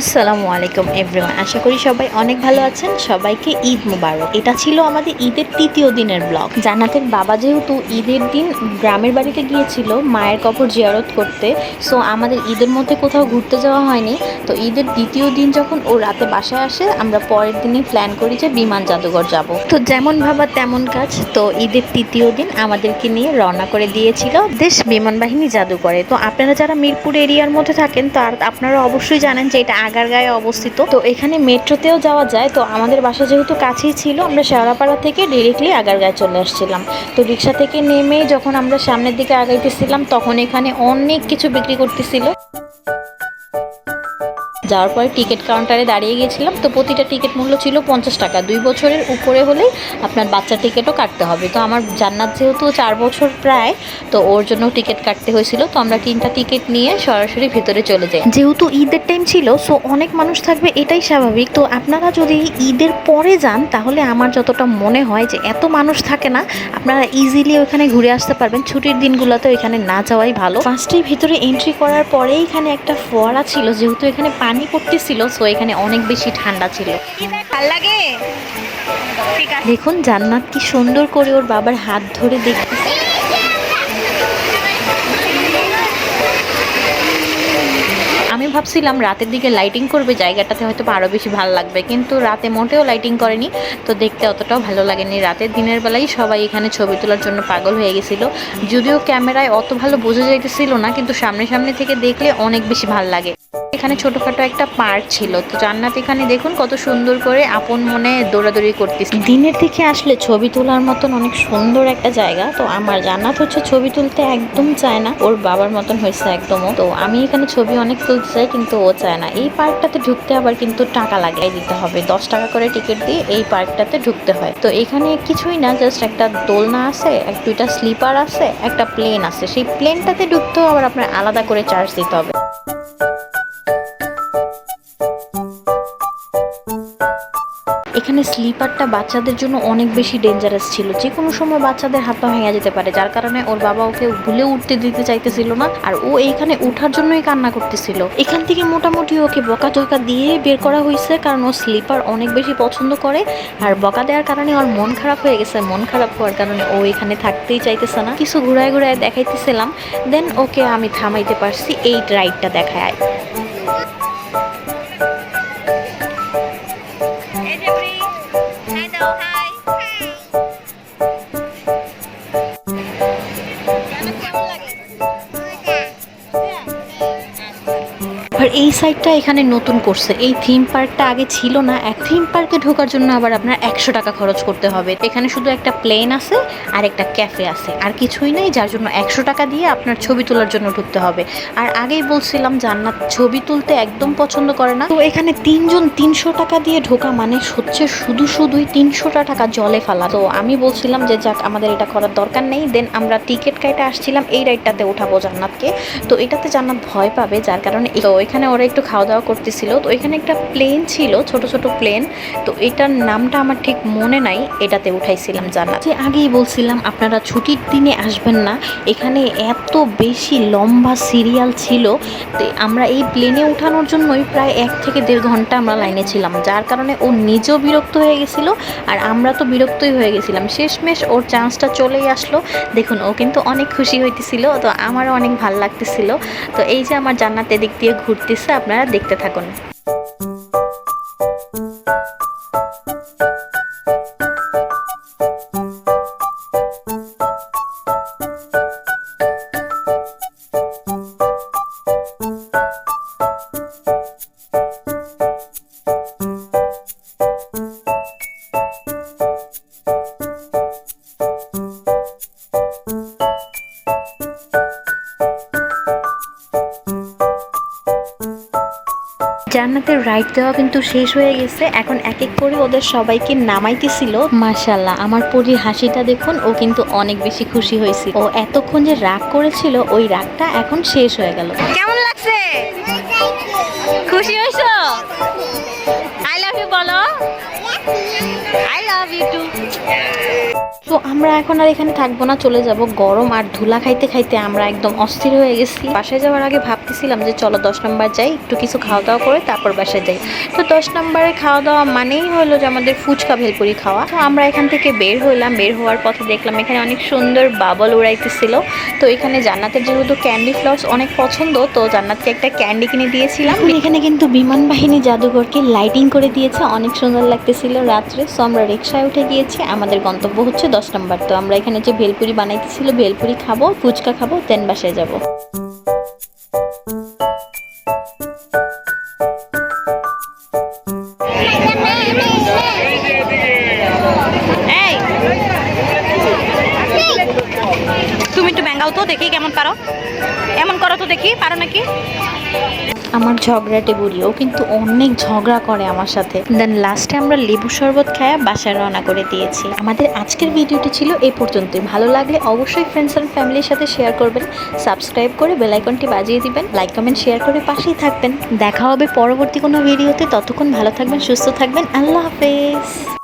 আসসালামু আলাইকুম এভরিওয়ান আশা করি সবাই অনেক ভালো আছেন। সবাইকে ঈদ মুবারক। এটা ছিল আমাদের ঈদের তৃতীয় দিনের ব্লগ। জান্নাতের বাবা যেহেতু ঈদের দিন গ্রামের বাড়িতে গিয়েছিল, মায়ের কবর জিয়ারত করতে সো আমাদের ঈদের মধ্যে কোথাও ঘুরতে যাওয়া হয়নি। তো ঈদের দ্বিতীয় দিন যখন ও রাতে বাসায় আসে, আমরা পরের দিনই প্ল্যান করি যে বিমান জাদুঘর যাব। তো যেমন ভাবা তেমন কাজ, তো ঈদের তৃতীয় দিন আমাদেরকে নিয়ে রওনা করে দিয়েছিল দেশ বিমান বাহিনী জাদুঘরে। তো আপনারা যারা মিরপুর এরিয়ার মধ্যে থাকেন, তার আপনারা অবশ্যই জানেন যে এটা আগারগাঁয়ে অবস্থিত। তো এখানে মেট্রোতেও যাওয়া যায়। তো আমাদের বাসা যেহেতু কাছেই ছিল, আমরা শেওড়াপাড়া থেকে ডিরেক্টলি আগারগাঁয়ে চলে আসছিলাম তো রিক্সা থেকে নেমে যখন আমরা সামনের দিকে আগাইতেছিলাম, তখন এখানে অনেক কিছু বিক্রি করতেছিল। যাওয়ার পরে টিকিট কাউন্টারে দাঁড়িয়ে গিয়েছিলাম। তো প্রতিটা টিকিট মূল্য ছিল পঞ্চাশ টাকা। দুই বছরের উপরে হলেই আপনার বাচ্চার টিকিটও কাটতে হবে। তো আমার জান্নাত যেহেতু চার বছর প্রায়, তো ওর জন্য টিকিট কাটতে হয়েছিল। তো আমরা তিনটা টিকিট নিয়ে সরাসরি ভিতরে চলে যাই। যেহেতু ঈদের টাইম ছিল সো অনেক মানুষ থাকবে, এটাই স্বাভাবিক। তো আপনারা যদি ঈদের পরে যান, তাহলে আমার যতটা মনে হয় যে এত মানুষ থাকে না, আপনারা ইজিলি ওখানে ঘুরে আসতে পারবেন। ছুটির দিনগুলোতে ওইখানে না যাওয়াই ভালো। ফার্স্টেই ভিতরে এন্ট্রি করার পরেই এখানে একটা ফোয়ারা ছিল। যেহেতু এখানে পানি পড়তেছিল সো এখানে অনেক বেশি ঠান্ডা ছিল। ভালো লাগে? দেখুন জান্নাত কি সুন্দর করে ওর বাবার হাত ধরে দেখতেছে আমি ভাবছিলাম রাতের দিকে লাইটিং করবে জায়গাটাতে হয়তো আরও বেশি ভালো লাগবে কিন্তু রাতে মোটেও লাইটিং করেনি। তো দেখতে অতটাও ভালো লাগেনি। রাতের দিনের বেলায় সবাই এখানে ছবি তোলার জন্য পাগল হয়ে গেছিল। যদিও ক্যামেরায় অত ভালো বোঝা যাইতেছিল না কিন্তু সামনে সামনে থেকে দেখলে অনেক বেশি ভালো লাগে। এখানে ছোটখাটো একটা পার্ক ছিল। তো জান্নাত এখানে দেখুন কত সুন্দর করে আপন মনে দৌড়াদৌড়ি করতেছে। দিনের দিকে আসলে ছবি তোলার মতন অনেক সুন্দর একটা জায়গা। তো আমার জান্নাত হচ্ছে ছবি তুলতে একদম চায় না। ওর বাবার মতন হয়েছে একদমও তো আমি এখানে ছবি অনেক তুলতে চাই, কিন্তু ও চায় না। এই পার্কটাতে ঢুকতে আবার কিন্তু টাকা লাগাই দিতে হবে। দশ টাকা করে টিকিট দিয়ে এই পার্কটাতে ঢুকতে হয়। তো এখানে কিছুই না, জাস্ট একটা দোলনা আছে, এক দুইটা স্লিপার আছে, একটা প্লেন আছে। সেই প্লেনটাতে ঢুকতেও আবার আপনার আলাদা করে চার্জ দিতে হবে। এখানে স্লিপারটা বাচ্চাদের জন্য অনেক বেশি ডেঞ্জারাস ছিল। যে কোনো সময় বাচ্চাদের হাত পা ভেঙে যেতে পারে, যার কারণে ওর বাবা ওকে ভুলে উঠতে দিতে চাইতেছিল না আর ও এইখানে উঠার জন্যই কান্না করতেছিল। এখান থেকে মোটামুটি ওকে বকা টকা দিয়ে বের করা হয়েছে, কারণ ও স্লিপার অনেক বেশি পছন্দ করে আর বকা দেওয়ার কারণে ওর মন খারাপ হয়ে গেছে। মন খারাপ হওয়ার কারণে ও এখানে থাকতেই চাইতেছে না। কিছু ঘুরায় ঘুরায় দেখাইতেছিলাম, দেন ওকে আমি থামাইতে পারছি, এই রাইডটা দেখায়। Oh. আর এই সাইডটা এখানে নতুন করছে। এই থিম পার্কটা আগে ছিল না। এক থিম পার্কে ঢোকার জন্য আবার আপনার একশো টাকা খরচ করতে হবে। এখানে শুধু একটা প্লেন আছে আর একটা ক্যাফে আছে। আর কিছুই নেই, যার জন্য একশো টাকা দিয়ে আপনার ছবি তোলার জন্য ঢুকতে হবে। আর আগেই বলছিলাম, জান্নাত ছবি তুলতে একদম পছন্দ করে না। তো এখানে তিনজন তিনশো টাকা দিয়ে ঢোকা মানে হচ্ছে শুধু শুধুই তিনশোটা টাকা জলে ফেলা। তো আমি বলছিলাম যে, যাক, আমাদের এটা করার দরকার নেই। দেন আমরা টিকিট কাইটে আসছিলাম, এই রাইডটাতে উঠাবো জান্নাতকে। তো এটাতে জান্নাত ভয় পাবে, যার কারণে এখানে ওরা একটু খাওয়া দাওয়া করতেছিল। তো এখানে একটা প্লেন ছিল, ছোট ছোট প্লেন তো এটার নামটা আমার ঠিক মনে নাই, এটাতে উঠাইছিলাম জান্নাত যে আগেই বলছিলাম, আপনারা ছুটির দিনে আসবেন না। এখানে এত বেশি লম্বা সিরিয়াল ছিল। তো আমরা এই প্লেনে উঠানোর জন্যই প্রায় এক থেকে দেড় ঘণ্টা আমরা লাইনে ছিলাম। যার কারণে ও নিজেও বিরক্ত হয়ে গেছিল, আর আমরা তো বিরক্তই হয়ে গেছিলাম। শেষমেশ ওর চান্সটা চলেই আসলো। দেখুন, ও কিন্তু অনেক খুশি হইতেছিল, তো আমারও অনেক ভালো লাগতেছিল। তো এই যে আমার জান্নাত এদিক দিয়ে ঘুরতেছে আপনারা দেখতে থাকুন। জান্নাতের রাইড দেওয়া কিন্তু শেষ হয়ে গেছে। এখন এক এক করে ওদের সবাইকে নামাইতেছিল। মাশাল্লাহ আমার পরির হাসিটা দেখুন ও কিন্তু অনেক বেশি খুশি হয়েছে ও এতক্ষণ যে রাগ করেছিল ওই রাগটা এখন শেষ হয়ে গেল। কেমন লাগছে? খুশি হয়েছো? আই লাভ ইউ বলো। আই লাভ ইউ টু তো আমরা এখন আর এখানে থাকব না, চলে যাব গরম আর ধুলা খাইতে খাইতে আমরা একদম অস্থির হয়ে গেছি। বাসায় যাওয়ার আগে ভাবতেছিলাম যে চলো দশ নম্বর যাই, একটু কিছু খাওয়া দাওয়া করে তারপর বাসায় যাই। তো দশ নম্বরে খাওয়া দাওয়া মানেই হলো যে আমাদের ফুচকা, ভেলপুরি খাওয়া। তো আমরা এখান থেকে বের হইলাম, বের হওয়ার পথে দেখলাম এখানে অনেক সুন্দর বাবল উড়াইতেছিল। তো এখানে জান্নাতের যেহেতু ক্যান্ডি ফ্লাওয়ার্স অনেক পছন্দ, তো জান্নাতকে একটা ক্যান্ডি কিনে দিয়েছিলাম। এখানে কিন্তু বিমান বাহিনী জাদুঘরকে লাইটিং করে দিয়েছে, অনেক সুন্দর লাগতেছিল রাত্রে। সো আমরা রিক্সায় উঠে গিয়েছি, আমাদের গন্তব্য হচ্ছে দশ নম্বর। তো আমরা এখানে যে ভেলপুরি বানাইতেছিল, ভেলপুরি খাব, ফুচকা খাব দেন বাসায় যাব। তুমি একটু ব্যাঙ্গাও তো, দেখি কেমন পারো। এমন করো তো দেখি, পারো নাকি? আমার ঝগড়াটে বুড়ি, ও কিন্তু অনেক ঝগড়া করে আমার সাথে। দেন লাস্টে আমরা লেবু শরবত খায়া বাসায় রওনা করে দিয়েছি। আমাদের আজকের ভিডিওটি ছিল এই পর্যন্তই। ভালো লাগলে অবশ্যই ফ্রেন্ডস অ্যান্ড ফ্যামিলির সাথে শেয়ার করবেন। সাবস্ক্রাইব করে বেলাইকনটি বাজিয়ে দিবেন। লাইক কমেন্ট শেয়ার করে পাশেই থাকবেন। দেখা হবে পরবর্তী কোনো ভিডিওতে। ততক্ষণ ভালো থাকবেন, সুস্থ থাকবেন। আল্লাহ হাফেজ।